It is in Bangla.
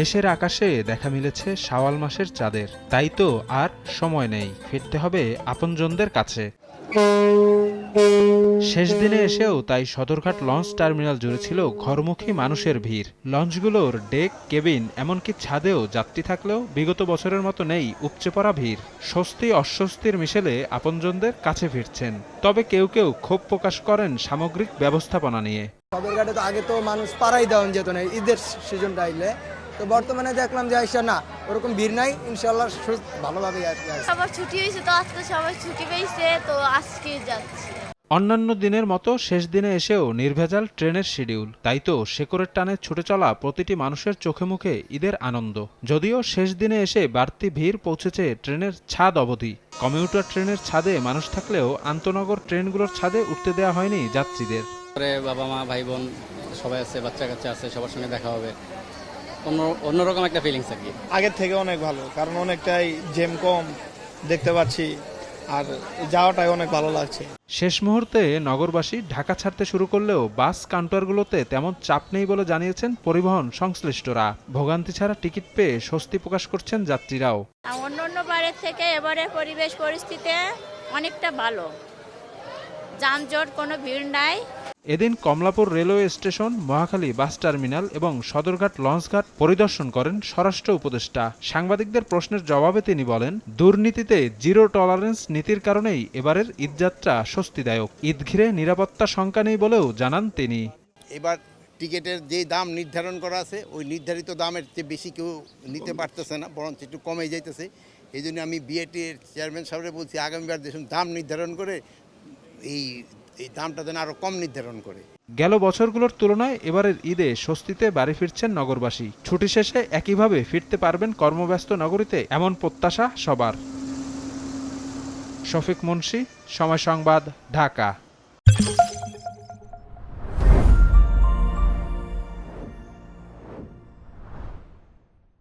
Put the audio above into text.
দেশের আকাশে দেখা মিলেছে শাওয়াল মাসের চাঁদের। তাই তো আর সময় নেই। ফিরতে হবে আপনজনদের কাছে। শেষ দিনে এসেও তাই সদরঘাট লঞ্চ টার্মিনাল জুড়ে ছিল ঘরমুখী মানুষের ভিড়। লঞ্চগুলোর ডেক, কেবিন, এমনকি ছাদেও যাত্রী থাকলেও বিগত বছরের মতো নেই উপচে পড়া ভিড়। স্বস্তি অস্বস্তির মিশেলে আপনজনদের কাছে ফিরছেন। তবে কেউ কেউ ক্ষোভ প্রকাশ করেন সামগ্রিক ব্যবস্থাপনা নিয়ে। সদরঘাটে তো আগে তো মানুষ পাড়াই দেওয়া যেত না। ঈদের সিজনটা আইলে তো বর্তমানে দেখলাম যে আইসা না ওরকম ভিড় নাই ইনশাল্লাহ ভালোভাবে। সবার ছুটি হয়েছে তো আজকে সবাই ছুটি পেয়েছে তো আজকে যাচ্ছি। অন্যান্য দিনের মতো শেষ দিনে এসেও নির্ভেজাল ট্রেনের শিডিউল। তাই তো শেকরের টানে ছুটে চলা প্রতিটি মানুষের চোখে মুখে ঈদের আনন্দ। যদিও শেষ দিনে এসে বাড়তি ভিড় পৌঁছেছে ট্রেনের ছাদ অবধি। কমিউটার ট্রেনের ছাদে মানুষ থাকলেও আন্তনগর ট্রেনগুলোর ছাদে উঠতে দেওয়া হয়নি যাত্রীদের। বাবা মা ভাই বোন সবাই আছে বাচ্চা কাচ্চা আছে সবার সঙ্গে দেখা হবে। অন্যরকম একটা ফিলিংস আর কি। আগের থেকে অনেক ভালো কারণ অনেকটাই জেম কম দেখতে পাচ্ছি আর যাওয়াটাই অনেক ভালো লাগছে। শেষ মুহূর্তে নগরবাসী ঢাকা ছাড়তে শুরু করলেও বাস কাউন্টারগুলোতে তেমন চাপ নেই বলে জানিয়েছেন পরিবহন সংশ্লিষ্টরা। ভোগান্তি ছাড়া টিকিট পেয়ে স্বস্তি প্রকাশ করছেন যাত্রীরাও। অন্য অন্য বারের থেকে এবারে পরিবেশ পরিস্থিতি অনেকটা ভালো। যানজট কোনো ভিড় নাই। এদিন Kamalapur railway station, Mohakhali bus terminal এবং সদরঘাট লঞ্চঘাট পরিদর্শন করেন স্বরাষ্ট্র উপদেষ্টা। সাংবাদিকদের প্রশ্নের জবাবে তিনি বলেন, দুর্নীতিতে জিরো টলারেন্স নীতির কারণেই এবারের ঈদযাত্রা স্বস্তিদায়ক। ঈদ ঘিরে নিরাপত্তা শঙ্কা নেই বলেও জানান তিনি। এবার টিকিটের যে দাম নির্ধারণ করা আছে, ওই নির্ধারিত দামের চেয়ে বেশি কেউ নিতে পারতেছে না, বরঞ্চ একটু কমে যাইতেছে। এই জন্য আমি বিএটির চেয়ারম্যান সাহেবরে বলছি, আগামীবার দেখুন দাম নির্ধারণ করে এই এই দামটা যেন আরও কম নির্ধারণ করে। গেল বছরগুলোর তুলনায় এবারের ঈদে স্বস্তিতে বাড়ি ফিরছেন নগরবাসী। ছুটি শেষে একইভাবে ফিরতে পারবেন কর্মব্যস্ত নগরীতে, এমন প্রত্যাশা সবার। শফিক মুন্সি, সময় সংবাদ, ঢাকা।